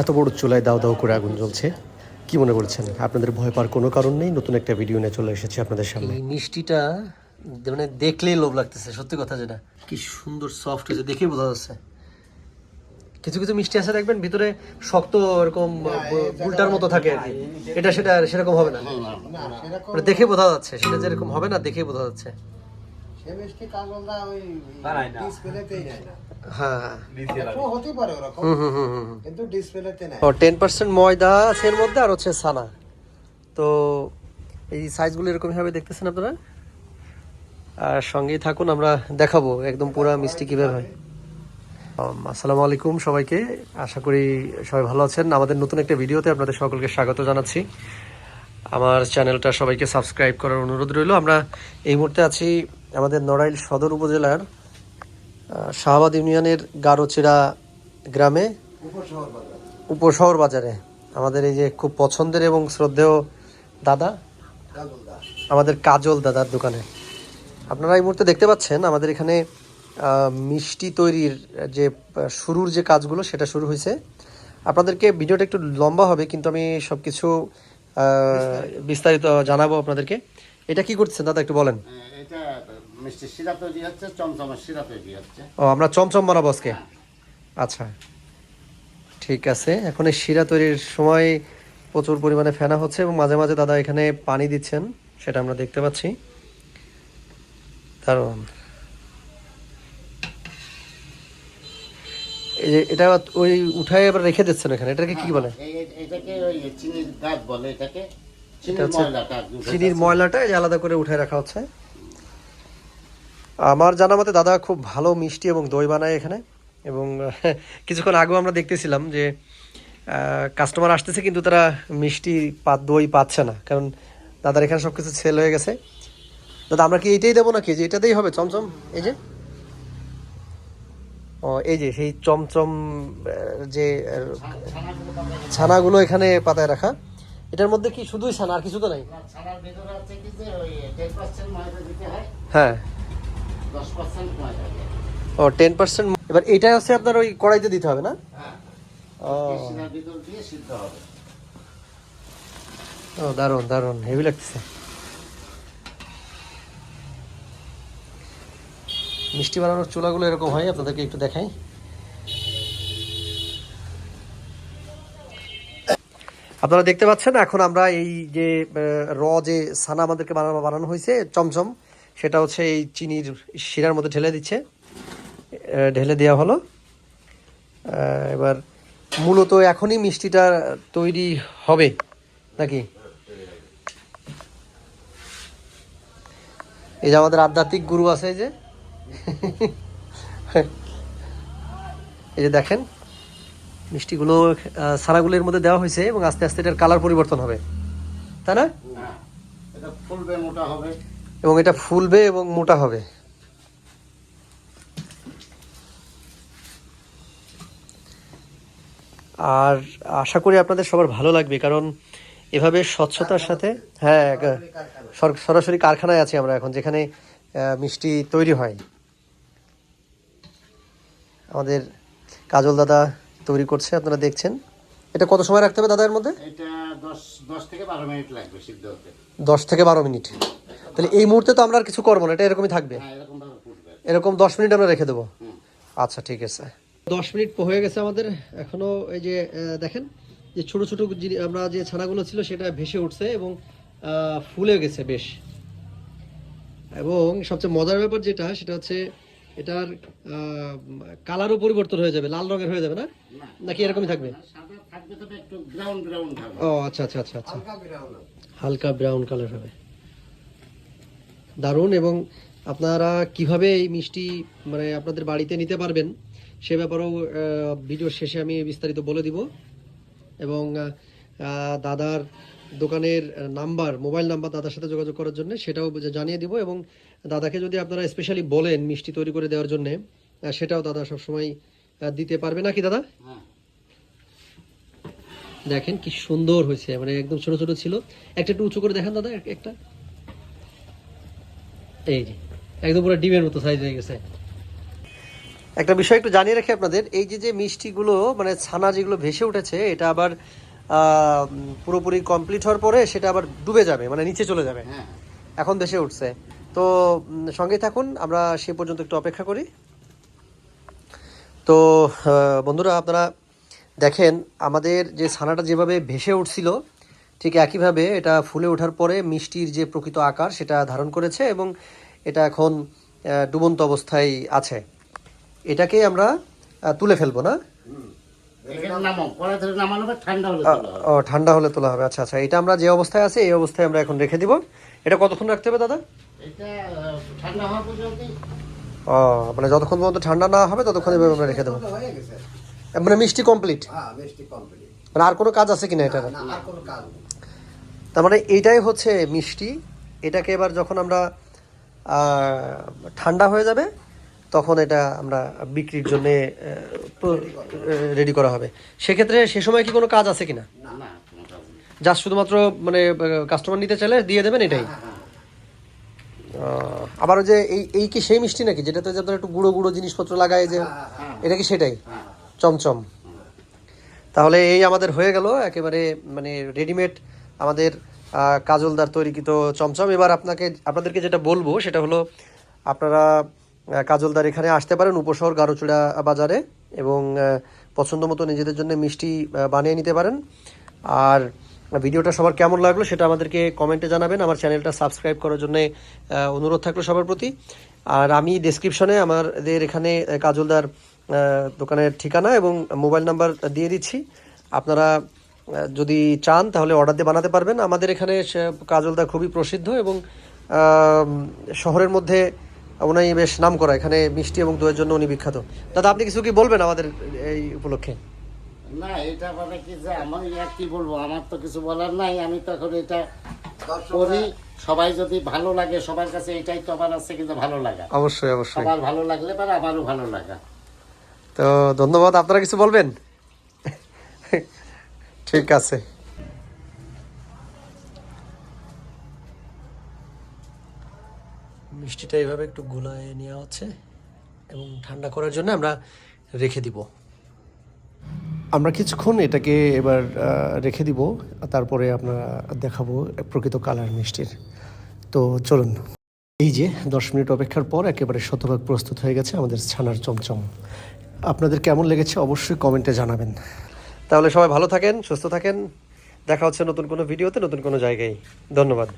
এত বড় চুলায় দাও দাও করে আগুন জ্বলছে। কি মনে করছেন? আপনাদের ভয় পাওয়ার কোনো কারণ নেই? নতুন একটা ভিডিও নিয়ে চলে এসেছি আপনাদের সামনে। এই মিষ্টিটা মানে দেখলেই লোভ লাগতেছে সত্যি কথা যেটা। কি সুন্দর সফট হয়েছে দেখেই বোঝা যাচ্ছে। কিছু কিছু মিষ্টি আছে দেখবেন ভিতরে শক্ত এরকম উল্টার মতো থাকে আর কি। এটা সেটা সেরকম হবে না। মানে দেখে বোঝা যাচ্ছে সেটা যেরকম হবে না দেখেই বোঝা যাচ্ছে। টেন পার্সেন্ট ময়দা আছে এর মধ্যে আর হচ্ছে সানা তো এই সাইজগুলো দেখতেছেন আপনারা? আর সঙ্গেই থাকুন আমরা দেখাবো একদম পুরা মিষ্টি কীভাবে হয়। আসসালামু আলাইকুম সবাইকে। আশা করি সবাই ভালো আছেন। আমাদের নতুন একটা ভিডিওতে আপনাদের সকলকে স্বাগত জানাচ্ছি। আমার চ্যানেলটা সবাইকে সাবস্ক্রাইব করার অনুরোধ রইল। আমরা এই মুহূর্তে আছি আমাদের নড়াইল সদর উপজেলার শাহবাদ ইউনিয়নের গারোচিরা গ্রামে, উপশহর বাজারে। আমাদের এই যে খুব পছন্দের এবং শ্রদ্ধেয় দাদা, আমাদের কাজল দাদার দোকানে। আপনারা এই মুহূর্তে দেখতে পাচ্ছেন আমাদের এখানে মিষ্টি তৈরির যে শুরুর যে কাজগুলো সেটা শুরু হয়েছে। আপনাদেরকে ভিডিওটা একটু লম্বা হবে, কিন্তু আমি সব কিছু বিস্তারিত জানাব আপনাদেরকে। এটা কি করছেন দাদা একটু বলেন। এটা মিষ্টি শিরা তৈরি হচ্ছে চমচমের শিরা তৈরি হচ্ছে। ও আমরা চমচম বানাবো আজকে? আচ্ছা। ঠিক আছে। এখন এই শিরা তৈরির সময় প্রচুর পরিমাণে ফেনা হচ্ছে এবং মাঝে মাঝে দাদা এখানে পানি দিচ্ছেন সেটা আমরা দেখতে পাচ্ছি। দারুণ এই যে এটা ওই উঠায় এবার রেখে দিচ্ছেন এখানে। এটাকে কি বলে? এটাকে ওই চিনির গাছ বলে এটাকে। চিনির হচ্ছে ময়লাটা আলাদা করে উঠে রাখা হচ্ছে। আমার জানা মতে দাদা খুব ভালো মিষ্টি এবং দই বানায় এখানে। এবং কিছুক্ষণ আগেও আমরা দেখতেছিলাম যে কাস্টমার আসতেছে কিন্তু তারা মিষ্টি পা দই পাচ্ছে না। কারণ দাদার এখানে সব কিছু সেল হয়ে গেছে। দাদা আমরা কি এইটাই দেবো নাকি? যে এটাতেই হবে চমচম। এই যে। ও এই যে সেই চমচম যে ছানাগুলো এখানে পাতায় রাখা এটার মধ্যে কি শুধুই ছানা আর কিছু তো নাই? হয়। ও টেন পার্সেন্ট এবার এটা হচ্ছে আপনার ওই কড়াইতে দিতে হবে না? হ্যাঁ। ও দারুণ দারুণ হেভি লাগতেছে। মিষ্টি বানানোর চুলাগুলো এরকম হয়, আপনাদেরকে একটু দেখাই। আপনারা দেখতে পাচ্ছেন, এখন আমরা এই যে র যে সানা আমাদেরকে বানানো বানানো হয়েছে, চমচম, সেটা হচ্ছে এই চিনির শিরার মধ্যে ঢেলে দিচ্ছে। ঢেলে দেওয়া হলো। এবার মূলত এখনই মিষ্টিটা তৈরি হবে, নাকি? এই যে আমাদের আধ্যাত্মিক গুরু আছে যে। এই যে দেখেন মিষ্টিগুলো সারাগুলোর মধ্যে দেওয়া হয়েছে এবং আস্তে আস্তে এটার কালার পরিবর্তন হবে। তাই না? এটা ফুলবে মোটা হবে। এবং এটা ফুলবে এবং মোটা হবে। আর আশা করি আপনাদের সবার ভালো লাগবে কারণ এভাবে স্বচ্ছতার সাথে হ্যাঁ সরাসরি কারখানায় আছি আমরা এখন যেখানে মিষ্টি তৈরি হয়। আমাদের কাজল দাদা তৈরি করছে আপনারা দেখছেন। এটা কত সময় রাখতে হবে দাদা এর মধ্যে? এটা দশ থেকে বারো মিনিট লাগবে সিদ্ধ হতে। দশ থেকে বারো মিনিট। তাহলে এই মুহূর্তে তো আমরা আর কিছু করব না এটা এরকমই থাকবে। হ্যাঁ এরকম ভাবে ফুটবে এরকম দশ মিনিট আমরা রেখে দেবো। আচ্ছা ঠিক আছে। দশ মিনিট হয়ে গেছে আমাদের। এখনও এই যে দেখেন যে ছোট ছোট আমরা যে ছানাগুলো ছিল সেটা ভেসে উঠছে এবং ফুলে গেছে বেশ। এবং সবচেয়ে মজার ব্যাপার যেটা সেটা হচ্ছে এটার কালারও পরিবর্তন হয়ে যাবে লাল রঙের হয়ে যাবে না? নাকি এরকমই থাকবে? ও আচ্ছা আচ্ছা আচ্ছা আচ্ছা। হালকা ব্রাউন কালার হবে। দারুণ এবং আপনারা কীভাবে এই মিষ্টি মানে আপনাদের বাড়িতে নিতে পারবেন সে ব্যাপারেও ভিডিওর শেষে আমি বিস্তারিত বলে দিব। এবং দাদার দোকানের নাম্বার মোবাইল নাম্বার দাদার সাথে যোগাযোগ করার জন্য সেটাও জানিয়ে দিব এবং দাদাকে যদি আপনারা স্পেশালি বলেন মিষ্টি তৈরি করে দেওয়ার জন্য সেটাও দাদা সবসময় দিতে পারবে নাকি দাদা? হ্যাঁ। দেখেন কি সুন্দর হয়েছে মানে একদম ছোট ছোট ছিল। একটা একটু উঁচু করে দেখেন দাদা একটা। এই যে একদম পুরো ডিমের মতো সাইজ হয়ে গেছে। একটা বিষয় একটু জানিয়ে রাখি আপনাদের এই যে যে মিষ্টিগুলো মানে ছানা যেগুলো ভেসে উঠেছে এটা আবার আহ, পুরোপুরি কমপ্লিট হওয়ার পরে সেটা আবার ডুবে যাবে মানে নিচে চলে যাবে। হ্যাঁ। এখন ভেসে উঠছে। তো উম, সঙ্গেই থাকুন আমরা সে পর্যন্ত একটু অপেক্ষা করি। তো বন্ধুরা আপনারা দেখেন আমাদের যে ছানাটা যেভাবে ভেসে উঠছিল ঠিক একইভাবে এটা ফুলে ওঠার পরে মিষ্টির যে প্রকৃত আকার সেটা ধারণ করেছে এবং এটা এখন ডুবন্ত অবস্থায় আছে। এটাকে আমরা তুলে ফেলব না? ঠান্ডা হলে তোলা হবে। আচ্ছা আচ্ছা এটা আমরা যে অবস্থায় আছে এই অবস্থায় আমরা এখন রেখে দিব। এটা কতক্ষণ রাখতে হবে দাদা? ও মানে যতক্ষণ পর্যন্ত ঠান্ডা না হবে ততক্ষণ এভাবে আমরা রেখে দেবো। মানে মিষ্টি কমপ্লিট হ্যাঁ মানে আর কোনো কাজ আছে কিনা এটা তার মানে এইটাই হচ্ছে মিষ্টি। এটাকে এবার যখন আমরা ঠান্ডা হয়ে যাবে তখন এটা আমরা বিক্রির জন্য রেডি করা হবে। সেক্ষেত্রে সে সময় কি কোনো কাজ আছে কিনা? না। জাস্ট শুধুমাত্র মানে কাস্টমার নিতে চাইলে দিয়ে দেবেন এটাই। হ্যাঁ হ্যাঁ আবার ওই যে এই এই কি সেই মিষ্টি নাকি? যেটাতে যে আপনারা একটু গুঁড়ো গুঁড়ো জিনিসপত্র লাগায় যে হ্যাঁ এটা কি সেটাই? চমচম। তাহলে এই আমাদের হয়ে গেল একেবারে মানে রেডিমেড আমাদের কাজলদার তৈরিকৃত চমচম। এবার আপনাকে আপনাদেরকে যেটা বলব সেটা হলো আপনারা কাজলদার এখানে আসতে পারেন উপশহর গারোচূড়া বাজারে এবং পছন্দ মতো নিজেদের জন্য মিষ্টি বানিয়ে নিতে পারেন। আর ভিডিওটা সবার কেমন লাগল সেটা আমাদেরকে কমেন্টে জানাবেন। আমার চ্যানেলটা সাবস্ক্রাইব করার জন্য অনুরোধ থাকল সবার প্রতি। আর আমি ডেসক্রিপশনে আমাদের এখানে কাজলদার দোকানের ঠিকানা এবং মোবাইল নাম্বার দিয়ে দিচ্ছি। আপনারা যদি চান তাহলে অর্ডার দিয়ে বানাতে পারবেন। আমাদের এখানে কাজলদা খুবই প্রসিদ্ধ এবং শহরের মধ্যে উনি বেশ নাম করা এখানে মিষ্টি এবং দইয়ের জন্য উনি বিখ্যাত। দাদা, আপনি কিছু কি বলবেন আমাদের এই উপলক্ষে? না এটা মানে কি যে আমার আর কি বলব? আমার তো কিছু বলার নাই আমি তো এখন এটা করি। সবাই যদি ভালো লাগে সবার কাছে এটাই তো আমার আছে কিন্তু ভালো লাগা। অবশ্যই অবশ্যই। সবার ভালো লাগলে পারে আমারও ভালো লাগা। তো ধন্যবাদ আপনারা কিছু বলবেন? ঠিক আছে। মিষ্টিটা এইভাবে একটু গুলায় নেওয়া হচ্ছে এবং ঠান্ডা করার জন্য আমরা রেখে দিব। আমরা কিছুক্ষণ এটাকে এবার রেখে দিব, তারপরে আপনারা দেখাবো প্রকৃত কালার মিষ্টির। তো চলুন, এই যে দশ মিনিট অপেক্ষার পর একেবারে শতভাগ প্রস্তুত হয়ে গেছে আমাদের ছানার চমচম। আপনাদের কেমন লেগেছে অবশ্যই কমেন্টে জানাবেন। তাহলে সবাই ভালো থাকেন, সুস্থ থাকেন। দেখা হচ্ছে নতুন কোনো ভিডিওতে, নতুন কোনো জায়গায়। ধন্যবাদ।